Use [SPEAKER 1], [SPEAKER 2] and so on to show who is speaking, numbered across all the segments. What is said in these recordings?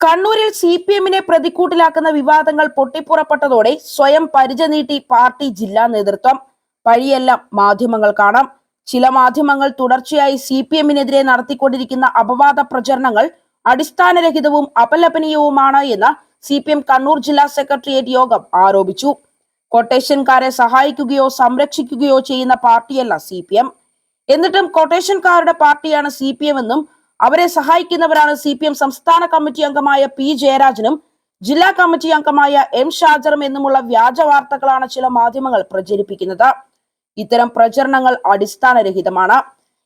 [SPEAKER 1] കണ്ണൂരിൽ C P എമ്മിനെ പ്രതിക്കൂട്ടിലാക്കുന്ന വിവാദങ്ങൾ പൊട്ടിപ്പുറപ്പെട്ടതോടെ സ്വയം പരിച നീട്ടി പാർട്ടി ജില്ലാ നേതൃത്വം. വഴിയെല്ലാം മാധ്യമങ്ങൾ കാണാം. ചില മാധ്യമങ്ങൾ തുടർച്ചയായി സി പി എമ്മിനെതിരെ നടത്തിക്കൊണ്ടിരിക്കുന്ന അപവാദ പ്രചരണങ്ങൾ അടിസ്ഥാനരഹിതവും അപലപനീയവുമാണ് എന്ന് സി പി എം കണ്ണൂർ ജില്ലാ സെക്രട്ടേറിയറ്റ് യോഗം ആരോപിച്ചു. കൊട്ടേഷൻകാരെ സഹായിക്കുകയോ സംരക്ഷിക്കുകയോ ചെയ്യുന്ന പാർട്ടിയല്ല സി പി എം. എന്നിട്ടും കൊട്ടേഷൻകാരുടെ പാർട്ടിയാണ് സി പി എം എന്നും അവരെ സഹായിക്കുന്നവരാണ് സി പി എം സംസ്ഥാന കമ്മിറ്റി അംഗമായ പി ജയരാജനും ജില്ലാ കമ്മിറ്റി അംഗമായ എം ഷാജറും എന്നുമുള്ള വ്യാജ വാർത്തകളാണ് ചില മാധ്യമങ്ങൾ പ്രചരിപ്പിക്കുന്നത്. ഇത്തരം പ്രചരണങ്ങൾ അടിസ്ഥാനരഹിതമാണ്.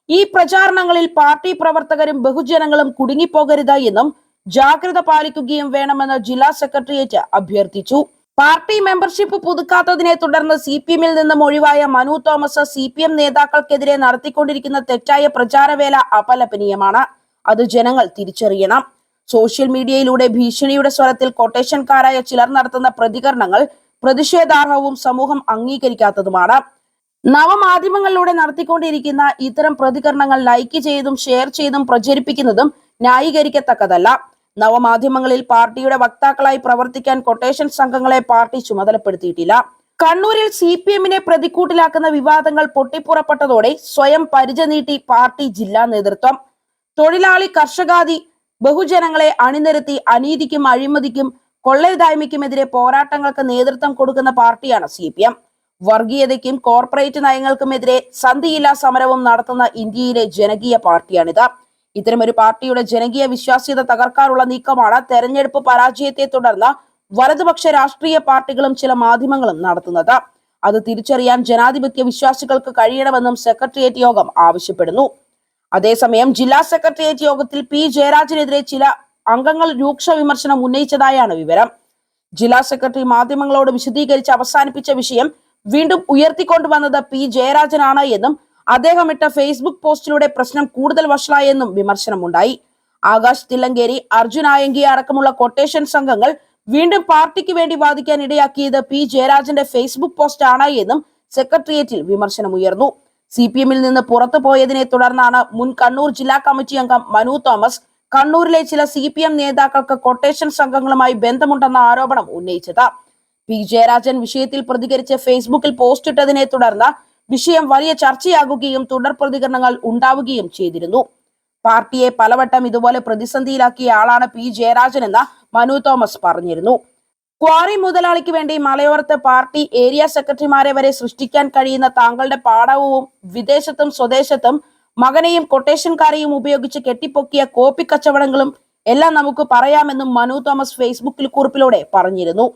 [SPEAKER 1] ഈ പ്രചാരണങ്ങളിൽ പാർട്ടി പ്രവർത്തകരും ബഹുജനങ്ങളും കുടുങ്ങിപ്പോകരുത് എന്നും ജാഗ്രത പാലിക്കുകയും വേണമെന്ന് ജില്ലാ സെക്രട്ടേറിയറ്റ് അഭ്യർത്ഥിച്ചു. പാർട്ടി മെമ്പർഷിപ്പ് പുതുക്കാത്തതിനെ തുടർന്ന് സി പി എമ്മിൽ നിന്നും ഒഴിവായ Manu Thomas C P M നേതാക്കൾക്കെതിരെ നടത്തിക്കൊണ്ടിരിക്കുന്ന തെറ്റായ പ്രചാരവേല അപലപനീയമാണ്. അത് ജനങ്ങൾ തിരിച്ചറിയണം. സോഷ്യൽ മീഡിയയിലൂടെ ഭീഷണിയുടെ സ്വരത്തിൽ കൊട്ടേഷൻകാരായ ചിലർ നടത്തുന്ന പ്രതികരണങ്ങൾ പ്രതിഷേധാർഹവും സമൂഹം അംഗീകരിക്കാത്തതുമാണ്. നവമാധ്യമങ്ങളിലൂടെ നടത്തിക്കൊണ്ടിരിക്കുന്ന ഇത്തരം പ്രതികരണങ്ങൾ ലൈക്ക് ചെയ്തും ഷെയർ ചെയ്തും പ്രചരിപ്പിക്കുന്നതും ന്യായീകരിക്കത്തക്കതല്ല. നവമാധ്യമങ്ങളിൽ പാർട്ടിയുടെ വക്താക്കളായി പ്രവർത്തിക്കാൻ കൊട്ടേഷൻ സംഘങ്ങളെ പാർട്ടി ചുമതലപ്പെടുത്തിയിട്ടില്ല. കണ്ണൂരിൽ സി പി എമ്മിനെ പ്രതിക്കൂട്ടിലാക്കുന്ന വിവാദങ്ങൾ പൊട്ടിപ്പുറപ്പെട്ടതോടെ സ്വയം പരിച നീട്ടി പാർട്ടി ജില്ലാ നേതൃത്വം തൊഴിലാളി കർഷകാദി ബഹുജനങ്ങളെ അണിനിരത്തി അനീതിക്കും അഴിമതിക്കും കൊള്ളയതായ്മയ്ക്കുമെതിരെ പോരാട്ടങ്ങൾക്ക് നേതൃത്വം കൊടുക്കുന്ന പാർട്ടിയാണ് സി പി എം. വർഗീയതയ്ക്കും കോർപ്പറേറ്റ് നയങ്ങൾക്കുമെതിരെ സന്ധിയില്ലാ സമരവും നടത്തുന്ന ഇന്ത്യയിലെ ജനകീയ പാർട്ടിയാണിത്. ഇത്തരമൊരു പാർട്ടിയുടെ ജനകീയ വിശ്വാസ്യത തകർക്കാനുള്ള നീക്കമാണ് തെരഞ്ഞെടുപ്പ് പരാജയത്തെ തുടർന്ന് വലതുപക്ഷ രാഷ്ട്രീയ പാർട്ടികളും ചില മാധ്യമങ്ങളും നടത്തുന്നത്. അത് തിരിച്ചറിയാൻ ജനാധിപത്യ വിശ്വാസികൾക്ക് കഴിയണമെന്നും സെക്രട്ടേറിയറ്റ് യോഗം ആവശ്യപ്പെടുന്നു. അതേസമയം ജില്ലാ സെക്രട്ടേറിയറ്റ് യോഗത്തിൽ പി ജയരാജനെതിരെ ചില അംഗങ്ങൾ രൂക്ഷ വിമർശനം ഉന്നയിച്ചതായാണ് വിവരം. ജില്ലാ സെക്രട്ടറി മാധ്യമങ്ങളോട് വിശദീകരിച്ച് അവസാനിപ്പിച്ച വിഷയം വീണ്ടും ഉയർത്തിക്കൊണ്ടുവന്നത് പി ജയരാജനാണ് എന്നും അദ്ദേഹം ഇട്ട ഫേസ്ബുക്ക് പോസ്റ്റിലൂടെ പ്രശ്നം കൂടുതൽ വഷളായെന്നും വിമർശനമുണ്ടായി. ആകാശ് തില്ലങ്കേരി അർജുൻ ആയങ്കി അടക്കമുള്ള കൊട്ടേഷൻ സംഘങ്ങൾ വീണ്ടും പാർട്ടിക്ക് വേണ്ടി വാദിക്കാൻ ഇടയാക്കിയത് പി ജയരാജന്റെ ഫേസ്ബുക്ക് പോസ്റ്റ് ആണ് എന്നും സെക്രട്ടേറിയറ്റിൽ വിമർശനമുയർന്നു. സി പി എമ്മിൽ നിന്ന് പുറത്തു പോയതിനെ തുടർന്നാണ് മുൻ കണ്ണൂർ ജില്ലാ കമ്മിറ്റി അംഗം മനു തോമസ് കണ്ണൂരിലെ ചില സി പി എം നേതാക്കൾക്ക് കൊട്ടേഷൻ സംഘങ്ങളുമായി ബന്ധമുണ്ടെന്ന ആരോപണം ഉന്നയിച്ചത്. പി ജയരാജൻ വിഷയത്തിൽ പ്രതികരിച്ച് ഫേസ്ബുക്കിൽ പോസ്റ്റ് ഇട്ടതിനെ തുടർന്ന് വിഷയം വലിയ ചർച്ചയാകുകയും തുടർ പ്രതികരണങ്ങൾ ഉണ്ടാവുകയും ചെയ്തിരുന്നു. പാർട്ടിയെ പലവട്ടം ഇതുപോലെ പ്രതിസന്ധിയിലാക്കിയ ആളാണ് പി ജയരാജൻ എന്ന് മനു തോമസ് പറഞ്ഞിരുന്നു. ക്വാറി മുതലാളിക്ക് വേണ്ടി മലയോരത്ത് പാർട്ടി ഏരിയ സെക്രട്ടറിമാരെ വരെ സൃഷ്ടിക്കാൻ കഴിയുന്ന താങ്കളുടെ പാടവവും വിദേശത്തും സ്വദേശത്തും മകനെയും കൊട്ടേഷൻകാരെയും ഉപയോഗിച്ച് കെട്ടിപ്പൊക്കിയ കോപ്പി കച്ചവടങ്ങളും എല്ലാം നമുക്ക് പറയാമെന്നും മനു തോമസ് ഫേസ്ബുക്കിൽ കുറിപ്പിലൂടെ പറഞ്ഞിരുന്നു.